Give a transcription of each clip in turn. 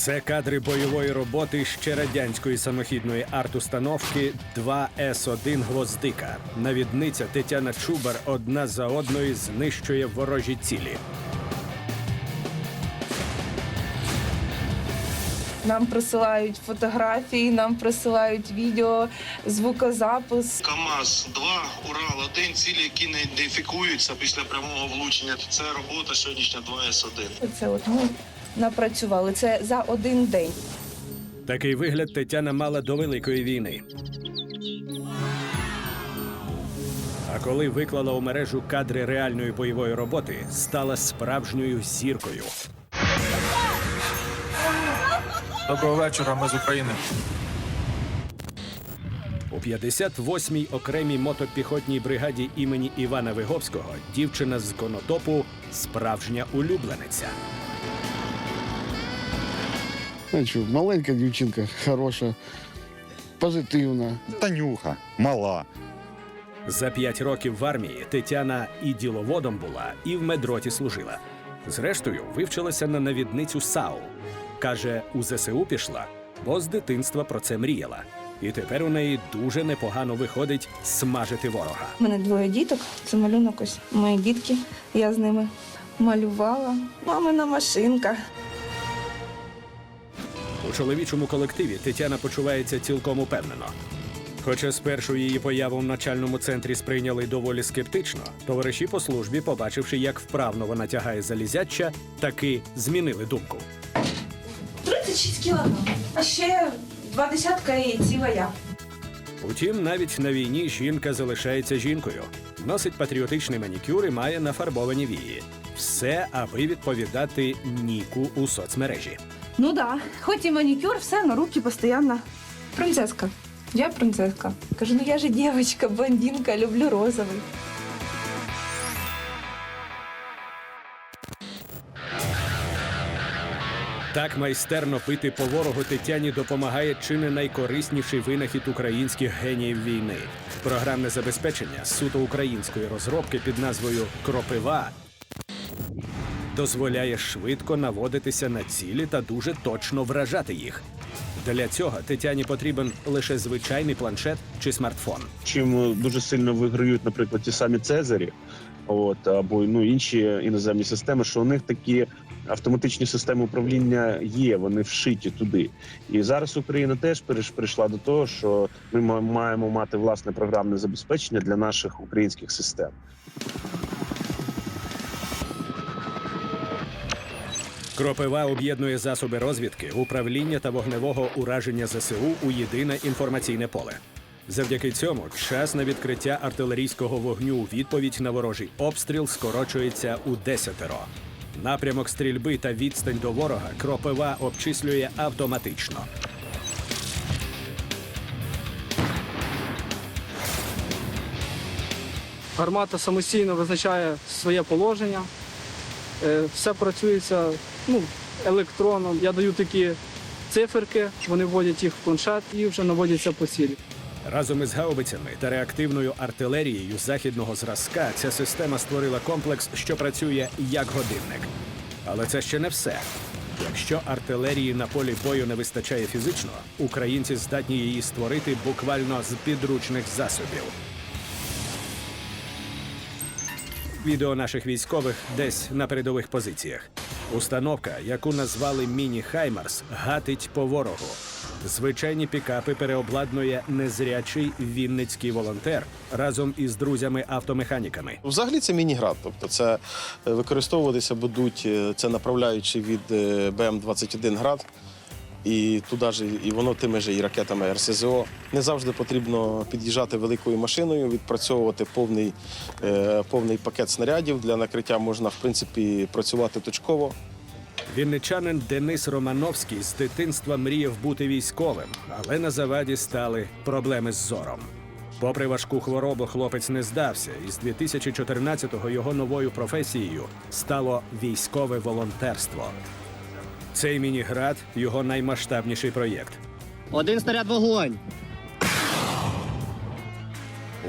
Це кадри бойової роботи ще радянської самохідної арт-установки 2С1 Гвоздика. Навідниця Тетяна Чубар одна за одною знищує ворожі цілі. Нам присилають фотографії, нам присилають відео, звукозапис. КАМАЗ-2, Урал-1, цілі, які не ідентифікуються після прямого влучення. Це робота сьогоднішня 2С1. Це от ми напрацювали. Це за один день. Такий вигляд Тетяна мала до Великої війни. А коли виклала у мережу кадри реальної бойової роботи, стала справжньою зіркою. Доброго вечора, ми з України. У 58-й окремій мотопіхотній бригаді імені Івана Виговського дівчина з конотопу справжня улюблениця. Знаєш, маленька дівчинка, хороша, позитивна. Танюха, мала. За п'ять років в армії Тетяна і діловодом була, і в медроті служила. Зрештою, вивчилася на навідницю САУ. Каже, у ЗСУ пішла, бо з дитинства про це мріяла. І тепер у неї дуже непогано виходить смажити ворога. У мене двоє діток. Це малюнок ось мої дітки. Я з ними малювала. Мамина машинка. У чоловічому колективі Тетяна почувається цілком упевнено. Хоча спершу її появу в начальному центрі сприйняли доволі скептично, товариші по службі, побачивши, як вправно вона тягає залізяча, таки змінили думку. 36 кілограм. А ще два десятка і ціла я. Утім, навіть на війні жінка залишається жінкою, носить патріотичний манікюр і має нафарбовані вії. Все, аби відповідати Ніку у соцмережі. Ну да, хоч і манікюр, все на руки постійно. Принцеска. Я принцеска. Кажу, ну я же дівчинка, блондинка, люблю розовий. Так майстерно пити по ворогу Тетяні допомагає чи не найкорисніший винахід українських геніїв війни. Програмне забезпечення суто української розробки під назвою Кропива дозволяє швидко наводитися на цілі та дуже точно вражати їх. Для цього Тетяні потрібен лише звичайний планшет чи смартфон. чим дуже сильно виграють, наприклад, ті самі Цезарі, от або ну інші іноземні системи, що у них такі автоматичні системи управління є, вони вшиті туди. І зараз Україна теж прийшла до того, що ми маємо мати власне програмне забезпечення для наших українських систем. Кропива об'єднує засоби розвідки, управління та вогневого ураження ЗСУ у єдине інформаційне поле. Завдяки цьому час на відкриття артилерійського вогню у відповідь на ворожий обстріл скорочується у десятеро. Напрямок стрільби та відстань до ворога кропива обчислює автоматично. Гармата самостійно визначає своє положення. Е, Все працюється ну, електроном. Я даю такі циферки, вони вводять їх в планшет і вже наводяться по цілі. Разом із гаубицями та реактивною артилерією західного зразка ця система створила комплекс, що працює як годинник. Але це ще не все. Якщо артилерії на полі бою не вистачає фізично, українці здатні її створити буквально з підручних засобів. Відео наших військових десь на передових позиціях. Установка, яку назвали Міні Хаймарс, гатить по ворогу. Звичайні пікапи переобладнує незрячий вінницький волонтер разом із друзями-автомеханіками. Взагалі це міні-град, тобто це е, використовуватися будуть е, це направляючи від е, БМ-21 град. І туди ж і воно тими ж і ракетами РСЗО. Не завжди потрібно під'їжджати великою машиною, відпрацьовувати повний, е, повний пакет снарядів. Для накриття можна, в принципі, працювати точково. Вінничанин Денис Романовський з дитинства мріяв бути військовим, але на заваді стали проблеми з зором. Попри важку хворобу, хлопець не здався, і з 2014-го його новою професією стало військове волонтерство. Цей мініград його наймасштабніший проєкт. Один снаряд вогонь.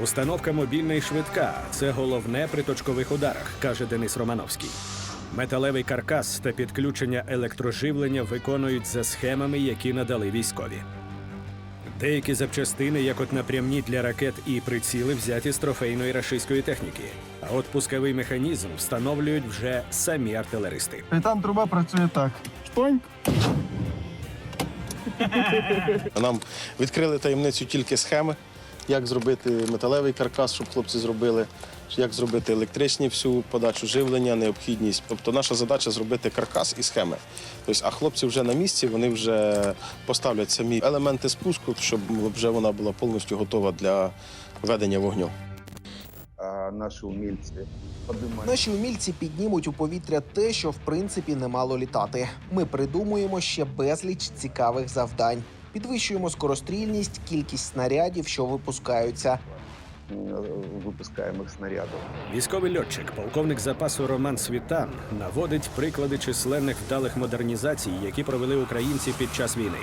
Установка мобільна і швидка це головне при точкових ударах, каже Денис Романовський. Металевий каркас та підключення електроживлення виконують за схемами, які надали військові. Деякі запчастини, як от напрямні для ракет і приціли, взяті з трофейної рашистської техніки. А от пусковий механізм встановлюють вже самі артилеристи. І там труба працює так. Шпоньк. Нам відкрили таємницю тільки схеми, як зробити металевий каркас, щоб хлопці зробили, як зробити електричні всю подачу живлення, необхідність. Тобто наша задача зробити каркас і схеми. Тобто, а хлопці вже на місці, вони вже поставлять самі елементи спуску, щоб вже вона була повністю готова для ведення вогню. Наші умільці подимають. Наші умільці піднімуть у повітря те, що в принципі не мало літати. Ми придумуємо ще безліч цікавих завдань. Підвищуємо скорострільність, кількість снарядів, що випускаються. випускаємих снарядів. Військовий льотчик, полковник запасу Роман Світан, наводить приклади численних вдалих модернізацій, які провели українці під час війни.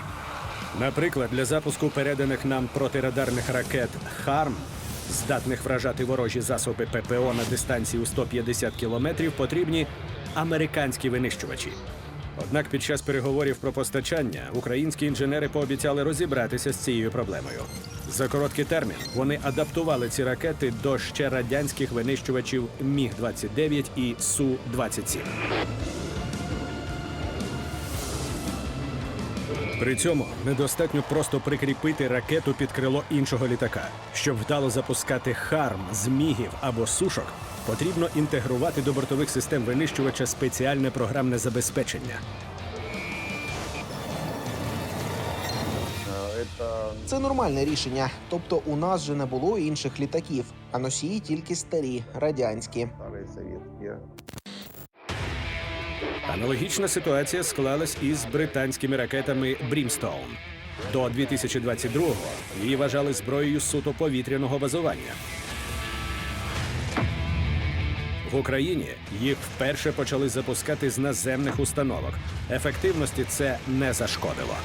Наприклад, для запуску переданих нам протирадарних ракет ХАРМ, здатних вражати ворожі засоби ППО на дистанції у 150 кілометрів, потрібні американські винищувачі. Однак під час переговорів про постачання українські інженери пообіцяли розібратися з цією проблемою. За короткий термін вони адаптували ці ракети до ще радянських винищувачів Міг 29 і Су 27 При цьому недостатньо просто прикріпити ракету під крило іншого літака. Щоб вдало запускати харм, змігів або сушок, потрібно інтегрувати до бортових систем винищувача спеціальне програмне забезпечення. Це нормальне рішення. Тобто, у нас же не було інших літаків, а носії тільки старі, радянські. Аналогічна ситуація склалась із британськими ракетами Брімстоун. До 2022-го її вважали зброєю суто повітряного базування. В Україні їх вперше почали запускати з наземних установок. Ефективності це не зашкодило.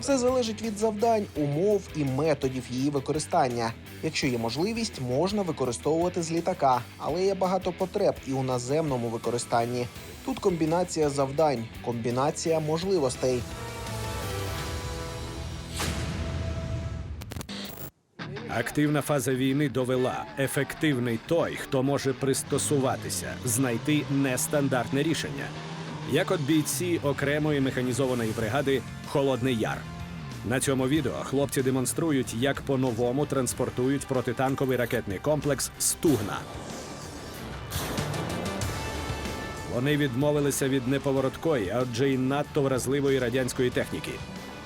Все залежить від завдань, умов і методів її використання. Якщо є можливість, можна використовувати з літака, але є багато потреб і у наземному використанні. Тут комбінація завдань, комбінація можливостей. Активна фаза війни довела ефективний той, хто може пристосуватися, знайти нестандартне рішення. Як от бійці окремої механізованої бригади Холодний Яр. На цьому відео хлопці демонструють, як по-новому транспортують протитанковий ракетний комплекс Стугна. Вони відмовилися від неповороткої, а отже й надто вразливої радянської техніки.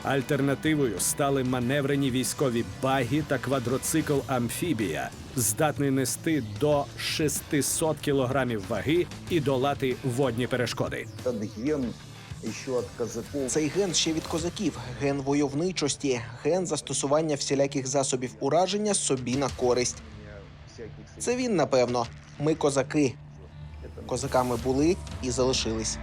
Альтернативою стали маневрені військові багі та квадроцикл Амфібія, здатний нести до 600 кілограмів ваги і долати водні перешкоди. Ген ще від казаків. Цей ген ще від козаків, ген войовничості, ген застосування всіляких засобів ураження собі на користь. Це він, напевно. Ми козаки. Козаками були і залишились.